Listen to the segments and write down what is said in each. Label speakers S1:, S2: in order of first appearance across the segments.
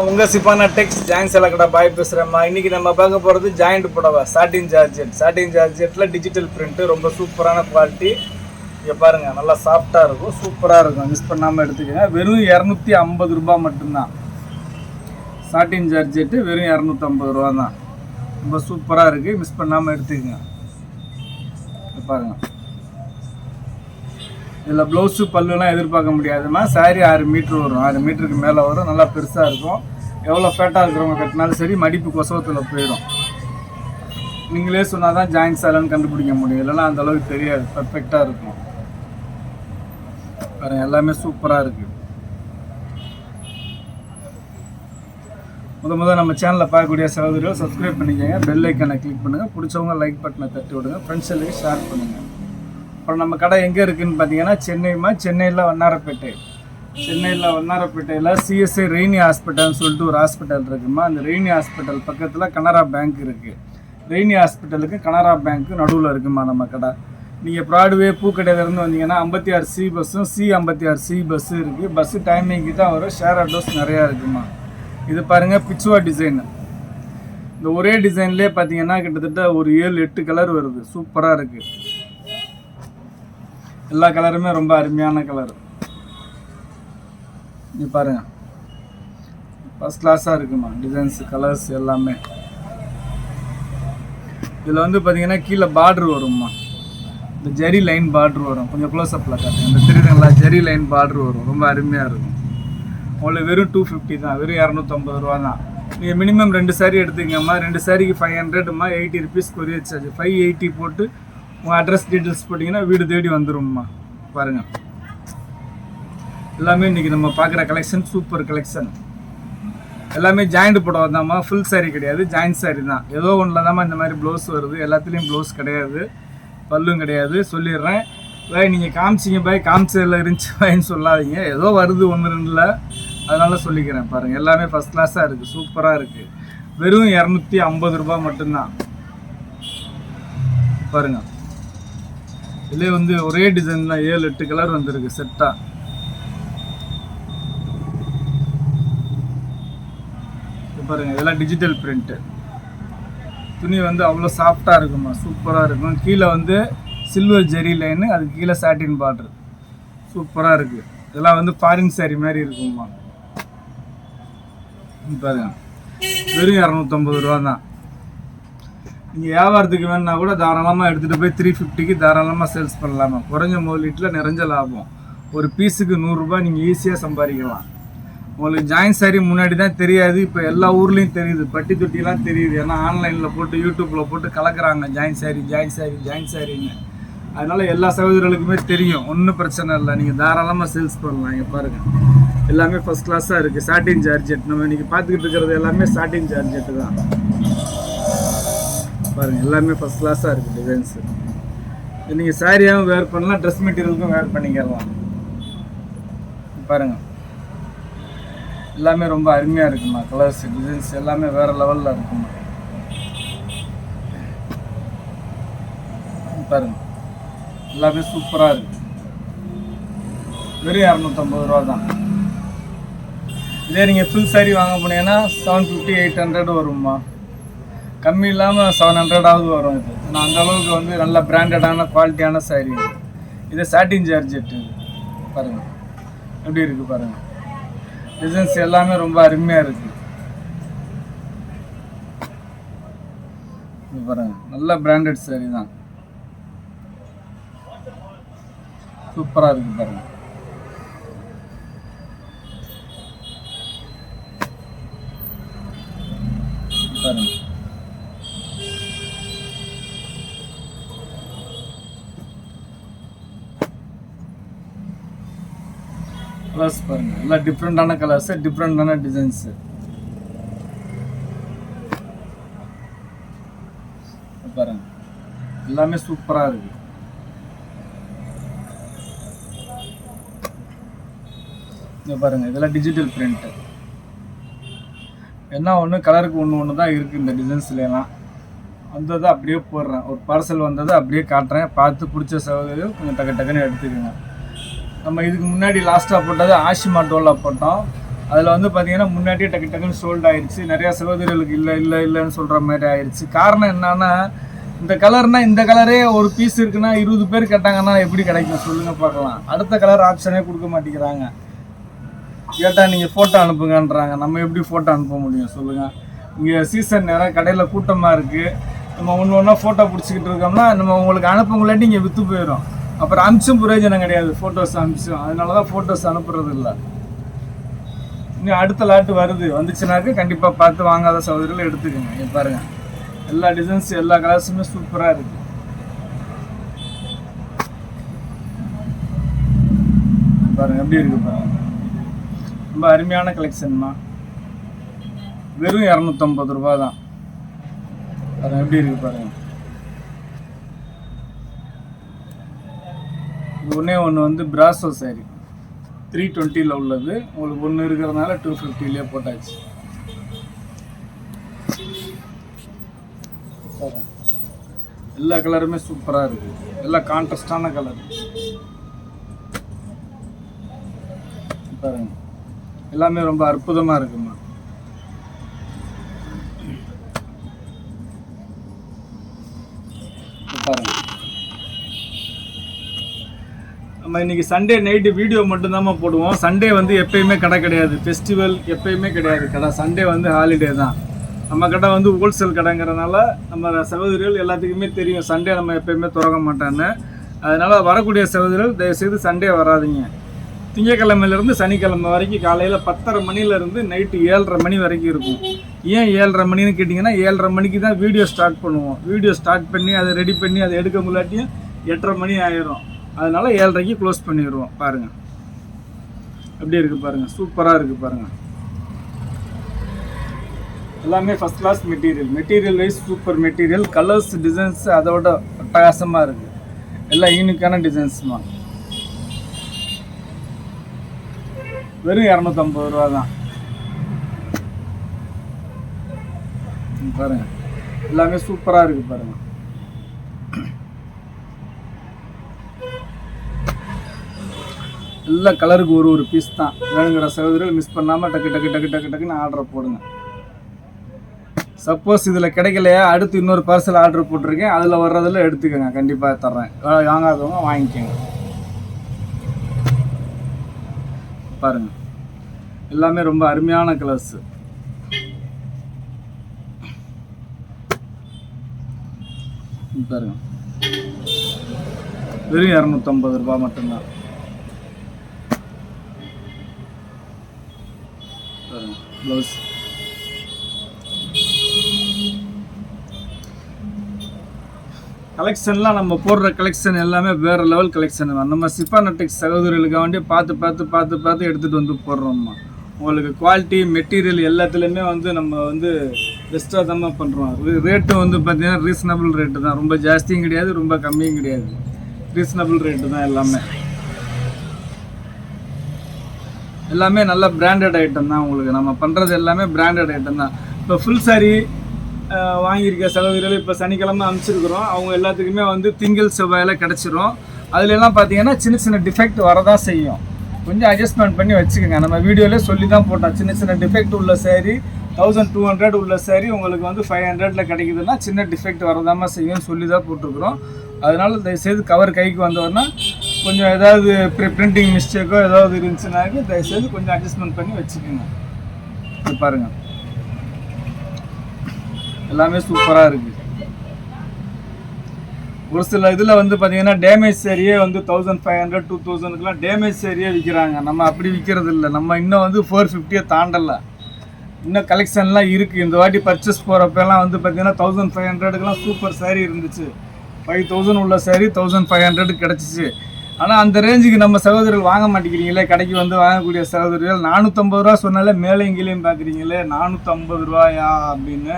S1: உங்கள் சிப்பானா டெக்ஸ் ஜாயின் செலக்கடா பாய் பேசுகிறேம்மா இன்றைக்கி நம்ம பார்க்க போகிறது ஜாயிண்ட் புடவை சாட்டின் ஜார்ஜெட் சாட்டின் சார்ஜெட்டில் டிஜிட்டல் பிரிண்ட்டு ரொம்ப சூப்பரான குவாலிட்டி இங்கே பாருங்கள் நல்லா சாஃப்டாக இருக்கும் சூப்பராக இருக்கும். மிஸ் பண்ணாமல் எடுத்துக்கோங்க. வெறும் இரநூத்தி ஐம்பது ரூபா மட்டும்தான். சாட்டின் ஜார்ஜெட்டு வெறும் இரநூத்தி ஐம்பது ரூபா தான் ரொம்ப சூப்பராக இருக்குது மிஸ் பண்ணாமல் எடுத்துக்கோங்க. பாருங்கள் இதில் ப்ளவுஸு பல்லுலாம் எதிர்பார்க்க முடியாதுமா சாரி ஆறு மீட்ரு வரும். ஆறு மீட்டருக்கு மேலே வரும். நல்லா பெருசாக இருக்கும். எவ்வளோ ஃபேட்டாக இருக்கிறவங்க கட்டினாலும் சரி மடிப்பு கொசவத்தில் போயிடும். நீங்களே சொன்னால் தான் ஜாயின் சேலன்னு கண்டுபிடிக்க முடியும். இல்லைன்னா அந்த அளவுக்கு தெரியாது. பர்ஃபெக்டாக இருக்கும். வேறு எல்லாமே சூப்பராக இருக்குது முத முதல் நம்ம சேனலில் பார்க்கக்கூடிய சகோதரிகள் சப்ஸ்கிரைப் பண்ணிக்கோங்க. பெல் ஐக்கனை கிளிக் பண்ணுங்கள் பிடிச்சவங்க லைக் பட்டனை தட்டி விடுங்க. ஃப்ரெண்ட்ஸ் எல்லாம் ஷேர் பண்ணுங்கள் இப்போ நம்ம கடை எங்கே இருக்குதுன்னு பார்த்தீங்கன்னா சென்னைமா சென்னையில் வண்ணாரப்பேட்டை. சென்னையில் வண்ணாரப்பேட்டையில் சிஎஸ்ஐ ரெய்னி ஹாஸ்பிட்டல்னு சொல்லிட்டு ஒரு ஹாஸ்பிட்டல் இருக்குமா? அந்த ரெய்னி ஹாஸ்பிட்டல் பக்கத்தில் கனரா பேங்க் இருக்குது ரெய்னி ஹாஸ்பிட்டலுக்கு கனரா பேங்க்கு நடுவில் இருக்குமா நம்ம கடை? நீங்கள் ப்ராட்வே பூக்கடையிலேருந்து வந்தீங்கன்னா ஐம்பத்தி ஆறு சி பஸ்ஸும் சி ஐம்பத்தி ஆறு சி பஸ்ஸும் இருக்குது பஸ்ஸு டைமிங்க்கு தான் வரும் ஷேர் ஆட்டோஸ் நிறையா இருக்குமா? இது பாருங்கள் பிச்சுவா டிசைன் இந்த ஒரே டிசைன்லேயே பார்த்தீங்கன்னா கிட்டத்தட்ட ஒரு ஏழு எட்டு கலர் வருது. சூப்பராக இருக்குது எல்லா கலருமே ரொம்ப அருமையான கலர். நீ பாருங்க. ஃபஸ்ட் கிளாஸாக இருக்குமா? டிசைன்ஸ் கலர்ஸ் எல்லாமே. இதில் வந்து பார்த்தீங்கன்னா கீழே பார்டர் வரும்மா. இந்த ஜெரி லைன் பார்டர் வரும். கொஞ்சம் க்ளோஸ்அப்பில் காட்டுங்க. இந்த தெரியுதுங்களா? ஜெரி லைன் பார்டர் வரும். ரொம்ப அருமையாக இருக்கும். உங்களுக்கு வெறும் டூ ஃபிஃப்டி தான். வெறும் இரநூத்தம்பது ரூபா தான் நீங்கள் மினிமம் ரெண்டு சாரி எடுத்துக்கங்கம்மா. ரெண்டு சாரிக்கு five ஹண்ட்ரட்மா eighty rupees courier charge five eighty போட்டு உங்கள் அட்ரஸ் டீட்டெயில்ஸ் போட்டிங்கன்னா வீடு தேடி வந்துரும்மா. பாருங்கள் எல்லாமே இன்றைக்கி நம்ம பார்க்குற கலெக்ஷன் சூப்பர் கலெக்ஷன் எல்லாமே ஜாயிண்ட் புடவை தான்மா. ஃபுல் சாரீ கிடையாது. ஜாயிண்ட் சாரீ தான். ஏதோ ஒன்றில் தான்மா இந்த மாதிரி ப்ளவுஸ் வருது. எல்லாத்துலேயும் ப்ளவுஸ் கிடையாது. பல்லும் கிடையாது. சொல்லிடுறேன். பாய் நீங்கள் காமிச்சிங்க பாய். காமிச்சதில் இருந்துச்சு பாயின்னு சொல்லாதீங்க. ஏதோ வருது ஒன்று ரெண்டில். அதனால சொல்லிக்கிறேன் பாருங்கள் எல்லாமே ஃபஸ்ட் கிளாஸாக இருக்குது சூப்பராக இருக்குது வெறும் இரநூத்தி ஐம்பது ரூபாய் மட்டும்தான். பாருங்கள் இதுலேயே வந்து ஒரே டிசைன் தான் ஏழு எட்டு கலர் வந்திருக்கு செட்டாக பாருங்க இதெல்லாம் டிஜிட்டல் பிரிண்ட்டு துணி வந்து அவ்வளோ சாஃப்டாக இருக்குமா? சூப்பராக இருக்கும். கீழே வந்து சில்வர் ஜெரி லைனு அதுக்கு கீழே சாட்டின் பார்டர் சூப்பராக இருக்குது இதெல்லாம் வந்து ஃபாரின் சாரி மாதிரி இருக்குமா? பாருங்க. வெறும் இரநூத்தம்பது ரூபா தான் நீங்கள் வியாபாரத்துக்கு வேணுன்னா கூட தாராளமாக எடுத்துகிட்டு போய் த்ரீ ஃபிஃப்டிக்கு தாராளமாக சேல்ஸ் பண்ணலாமா? குறைஞ்ச முதலீட்டில் நிறைஞ்ச லாபம். ஒரு பீஸுக்கு நூறுரூபா நீங்கள் ஈஸியாக சம்பாதிக்கலாம். உங்களுக்கு ஜாயின் சாரி முன்னாடி தான் தெரியாது இப்போ எல்லா ஊர்லேயும் தெரியுது. பட்டி தொட்டிலாம் தெரியுது. ஏன்னா ஆன்லைனில் போட்டு யூடியூப்பில் போட்டு கலக்குறாங்க. Join saree join saree join சாரின்னு அதனால் எல்லா சகோதரர்களுக்குமே தெரியும். ஒன்றும் பிரச்சனை இல்லை. நீங்கள் தாராளமாக சேல்ஸ் பண்ணலாம். இங்கே பாருங்கள் எல்லாமே ஃபஸ்ட் கிளாஸாக இருக்குது சாட்டின் சார்ஜெட் நம்ம இன்றைக்கி பார்த்துக்கிட்டு இருக்கிறது எல்லாமே சாட்டின் சார்ஜெட்டு தான். பாருங்கள் எல்லாமே ஃபஸ்ட் கிளாஸாக இருக்குது டிசைன்ஸு நீங்கள் சாரியாகவும் வேர் பண்ணலாம் ட்ரெஸ் மெட்டீரியலுக்கும் வேர் பண்ணிக்கலாம். பாருங்கள் எல்லாமே ரொம்ப அருமையாக இருக்குமா கலர்ஸ் டிசைன்ஸ் எல்லாமே வேறு லெவலில் இருக்குமா? பாருங்க. எல்லாமே சூப்பராக இருக்கு. வெறும் இரநூத்தம்பது ரூபா தான். இதே நீங்கள் ஃபுல் சாரி வாங்க போனீங்கன்னா செவன் ஃபிஃப்டி எயிட் ஹண்ட்ரட் வரும்மா. கம்மி இல்லாமல் செவன் ஹண்ட்ரடாவது வரும் இது. ஆனால் அந்தளவுக்கு வந்து நல்ல பிராண்டடான குவாலிட்டியான saree இது. இது சாட்டின் ஜார்ஜெட் இது. பாருங்கள் எப்படி இருக்குது பாருங்கள் டிசைன்ஸ் எல்லாமே ரொம்ப அருமையாக இருக்குது பாருங்கள் நல்ல பிராண்டட் saree தான். சூப்பராக இருக்குது பாருங்கள் பாருங்க கலர்ஸ் பாருங்க. எல்லாம் டிஃப்ரெண்டான கலர்ஸ் டிஃப்ரெண்டான டிசைன்ஸ் பாருங்க. எல்லாமே சூப்பரா இருக்கு. இங்க பாருங்க. இதெல்லாம் டிஜிட்டல் பிரிண்ட் என்ன ஒன்று கலருக்கு ஒன்று ஒன்று தான் இருக்குது இந்த டிசைன்ஸ்லாம் வந்ததை அப்படியே போடுறேன். ஒரு பார்சல் வந்ததை அப்படியே காட்டுறேன். பார்த்து பிடிச்ச சகோதரிகள் கொஞ்சம் டக்கு டக்குன்னு எடுத்துக்கோங்க. நம்ம இதுக்கு முன்னாடி லாஸ்ட்டாக போட்டது ஆஷிமா டோலா போட்டோம். அதில் வந்து பார்த்தீங்கன்னா முன்னாடியே டக்கு டக்குன்னு சோல்ட் ஆயிடுச்சு நிறையா சகோதரிகளுக்கு இல்லை இல்லை இல்லைன்னு சொல்கிற மாதிரி ஆயிடுச்சு காரணம் என்னன்னா இந்த கலர்னா இந்த கலரே ஒரு பீஸ் இருக்குன்னா இருபது பேர் கேட்டாங்கன்னா எப்படி கிடைக்கும்? சொல்லுங்க பார்க்கலாம். அடுத்த கலர் ஆப்ஷனே கொடுக்க மாட்டேங்கிறாங்க. கேட்டால் நீங்கள் ஃபோட்டோ அனுப்புங்கன்றாங்க. நம்ம எப்படி ஃபோட்டோ அனுப்ப முடியும்? சொல்லுங்கள் இங்கே சீசன் நேரம் கடையில் கூட்டமாக இருக்குது நம்ம ஒன்று ஒன்றா ஃபோட்டோ பிடிச்சிக்கிட்டு இருக்கோம்னா நம்ம உங்களுக்கு அனுப்புங்களாட்டி இங்கே விற்று போயிடும் அப்புறம் அமிச்சும் பிரயோஜனம் கிடையாது ஃபோட்டோஸ் அமிச்சும். அதனால தான் ஃபோட்டோஸ் அனுப்புறது இல்லை இன்னும் அடுத்த லாட்டு வருது. வந்துச்சுனாக்க கண்டிப்பாக பார்த்து வாங்காத சகோதரிகள் எடுத்துக்கோங்க. இங்க பாருங்கள் எல்லா டிசைன்ஸ் எல்லா கலர்ஸுமே சூப்பராக இருக்குது பாருங்க எப்படி இருக்கு பாருங்க. ரொம்ப அருமையான கலெக்ஷன்மா வெறும் இரநூத்தம்பது ரூபா தான். பாருங்க எப்படி இருக்கு பாருங்க. ஒன்றே ஒன்று வந்து பிராசோ சாரி த்ரீ டுவெண்ட்டியில் உள்ளது. உங்களுக்கு ஒன்று இருக்கிறதுனால டூ ஃபிஃப்டிலே போட்டாச்சு. எல்லா கலருமே சூப்பராக இருக்குது எல்லாம் கான்ட்ரஸ்டான கலர் பாருங்க. எல்லாமே ரொம்ப அற்புதமாக இருக்குமா? பாருங்க. நம்ம இன்னைக்கு சண்டே நைட்டு வீடியோ மட்டும்தாம்மா போடுவோம். சண்டே வந்து எப்பயுமே கடை கிடையாது. ஃபெஸ்டிவல் எப்பயுமே கிடையாது. கடை சண்டே வந்து ஹாலிடே தான். நம்ம கடை வந்து ஹோல்சேல் கடைங்கிறதுனால நம்ம சகோதரிகள் எல்லாத்துக்குமே தெரியும். சண்டே நம்ம எப்பயுமே துறக்க மாட்டான்னு அதனால் வரக்கூடிய சகோதரிகள் தயவுசெய்து சண்டே வராதிங்க. திங்கக்கிழமையிலேருந்து சனிக்கிழமை வரைக்கும் காலையில் பத்தரை மணிலேருந்து நைட்டு ஏழரை மணி வரைக்கும் இருக்கும். ஏன் ஏழரை மணின்னு கேட்டிங்கன்னா ஏழரை மணிக்கு தான் வீடியோ ஸ்டார்ட் பண்ணுவோம். வீடியோ ஸ்டார்ட் பண்ணி அதை ரெடி பண்ணி அதை எடுக்க முடியாட்டியும் எட்டரை மணி ஆயிரும். அதனால் ஏழரைக்கு க்ளோஸ் பண்ணிடுவோம் பாருங்கள் எப்படி இருக்குது பாருங்கள் சூப்பராக இருக்குது பாருங்கள் எல்லாமே first class material material wise super material colours designs அதோட அட்டகாசமாக இருக்குது எல்லாம் யூனிக்கான டிசைன்ஸ்மா வெறும் இரநூத்தம்பது ரூபா தான். ம், எல்லாமே சூப்பராக இருக்குது பாருங்கள் எல்லா கலருக்கு ஒரு ஒரு பீஸ் தான். வேணுங்கிற சகோதரிகள் மிஸ் பண்ணாமல் டக்கு டக்கு டக்கு டக்கு டக்குன்னு ஆர்டர் போடுங்க. சப்போஸ் இதில் கிடைக்கலையா? அடுத்து இன்னொரு பார்சல் ஆர்டர் போட்டிருக்கேன். அதில் வர்றதில் எடுத்துக்கோங்க. கண்டிப்பாக தர்றேன். வாங்காதவங்க வாங்கிக்கோங்க. பாருங்க. எல்லாமே ரொம்ப அருமையான கலர்ஸ் பாருங்க. வெறும் இரநூத்தம்பது ரூபாய் மட்டும்தான். ப்ளவுஸ். கலெக்ஷன்லாம் நம்ம போடுற கலெக்ஷன் எல்லாமே வேற லெவல் கலெக்ஷன். தான் நம்ம சிப்பானட்டிக் சகோதரிகளுக்காக வேண்டி பார்த்து பார்த்து பார்த்து பார்த்து எடுத்துகிட்டு வந்து போடுறோம்மா. உங்களுக்கு குவாலிட்டி மெட்டீரியல் எல்லாத்துலேயுமே வந்து நம்ம வந்து பெஸ்ட்டாக தான் பண்ணுறோம் ரேட்டு வந்து பார்த்திங்கன்னா ரீசனபிள் ரேட்டு தான். ரொம்ப ஜாஸ்தியும் கிடையாது ரொம்ப கம்மியும் கிடையாது. ரீசனபிள் ரேட்டு தான் எல்லாமே. எல்லாமே நல்ல பிராண்டட் ஐட்டம் தான் உங்களுக்கு. நம்ம பண்ணுறது எல்லாமே பிராண்டட் ஐட்டம் தான். இப்போ ஃபுல் சாரி வாங்கியிருக்க சகோதரிகள் இப்போ சனிக்கிழமை அனுப்பிச்சிருக்கிறோம். அவங்க எல்லாத்துக்குமே வந்து திங்கள் செவ்வாயில் கிடச்சிரும். அதுலலாம் பார்த்தீங்கன்னா சின்ன சின்ன டிஃபெக்ட் வரதான் செய்யும். கொஞ்சம் அட்ஜஸ்ட்மெண்ட் பண்ணி வச்சுக்கோங்க. நம்ம வீடியோலேயே சொல்லி தான் போட்டோம். சின்ன சின்ன டிஃபெக்ட் உள்ள சேரீ தௌசண்ட் டூ ஹண்ட்ரட் உள்ள சேரீ உங்களுக்கு வந்து ஃபைவ் ஹண்ட்ரட்ல கிடைக்குதுன்னா சின்ன டிஃபெக்ட் வரதாமல் செய்யும்னு சொல்லி தான் போட்டிருக்கிறோம். அதனால தயவுசெய்து கவர் கைக்கு வந்தோன்னா கொஞ்சம் ஏதாவது பிரிண்டிங் மிஸ்டேக்கோ ஏதாவது இருந்துச்சுனாக்க தயவுசெய்து கொஞ்சம் அட்ஜஸ்ட்மெண்ட் பண்ணி வச்சுக்கோங்க. இது பாருங்கள் எல்லாமே சூப்பராக இருக்குது ஒரு சில இதில் வந்து பார்த்தீங்கன்னா டேமேஜ் சரியே வந்து தௌசண்ட் ஃபைவ் ஹண்ட்ரட் டூ தௌசண்ட்க்குலாம் டேமேஜ் சரியே விற்கிறாங்க நம்ம அப்படி விற்கிறது இல்லை நம்ம இன்னும் வந்து ஃபோர் ஃபிஃப்டியை தாண்டலை. இன்னும் கலெக்ஷன்லாம் இருக்குது இந்த வாட்டி பர்ச்சேஸ் போகிறப்பெல்லாம் வந்து பார்த்தீங்கன்னா தௌசண்ட் ஃபைவ் ஹண்ட்ரடுக்குலாம் சூப்பர் saree இருந்துச்சு. ஃபைவ் தௌசண்ட் உள்ள சேரீ தௌசண்ட் ஃபைவ் ஹண்ட்ரட் கிடச்சிச்சு. ஆனால் அந்த ரேஞ்சுக்கு நம்ம சகோதரர்கள் வாங்க மாட்டேங்கிறீங்களே கடைக்கு வந்து வாங்கக்கூடிய சகோதரர்கள் நானூற்றம்பது ரூபா சொன்னாலே மேலே எங்கேயும் பார்க்குறீங்களே நானூற்றம்பது ரூபாயா அப்படின்னு.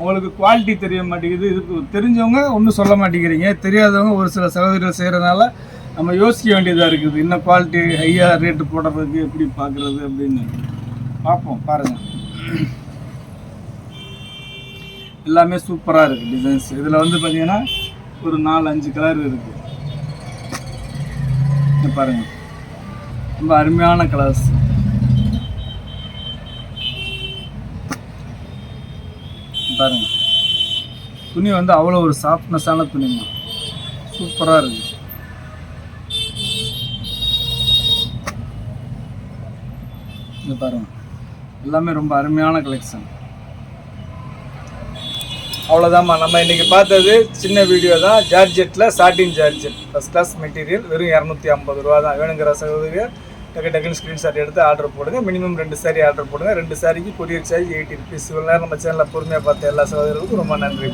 S1: உங்களுக்கு குவாலிட்டி தெரிய மாட்டேங்குது. இதுக்கு தெரிஞ்சவங்க ஒன்றும் சொல்ல மாட்டேங்கிறீங்க. தெரியாதவங்க ஒரு சில சகோதரர்கள் செய்கிறனால நம்ம யோசிக்க வேண்டியதாக இருக்குது. இன்னும் குவாலிட்டி ஹையாக ரேட்டு போடுறதுக்கு எப்படி பார்க்குறது அப்படின்னு. பார்ப்போம் பாருங்கள் எல்லாமே சூப்பராக இருக்குது டிசைன்ஸ் இதில் வந்து பார்த்தீங்கன்னா ஒரு நாலு அஞ்சு கலர் இருக்குது பாருங்கள் ரொம்ப அருமையான கலர்ஸ் பாருங்கள் துணி வந்து அவ்வளோ ஒரு சாஃப்ட்னஸான துணிங்க சூப்பராக இருக்குது இது பாருங்கள் எல்லாமே ரொம்ப அருமையான கலெக்ஷன் அவ்வளோதாம்மா நம்ம இன்றைக்கி பார்த்தது சின்ன வீடியோ தான். ஜார்ஜெட்டில் satin georgette. First class material வெறும் இரநூத்தி ஐம்பது ரூபா தான் வேணுங்கிற சகோதரிகள் டக்கு டக்குன்னு ஸ்க்ரீன்ஷாட் எடுத்து ஆர்டர் போடுங்க. மினிமம் ரெண்டு சாரீ ஆர்டர் போடுங்க. ரெண்டு சாரிக்கு கொரியர் சார்ஜ் எயிட்டி ருபீஸ் இவ்வளோ நேரம் நம்ம சேனலில் பொறுமையாக பார்த்த எல்லா சகோதரர்களுக்கும் ரொம்ப நன்றி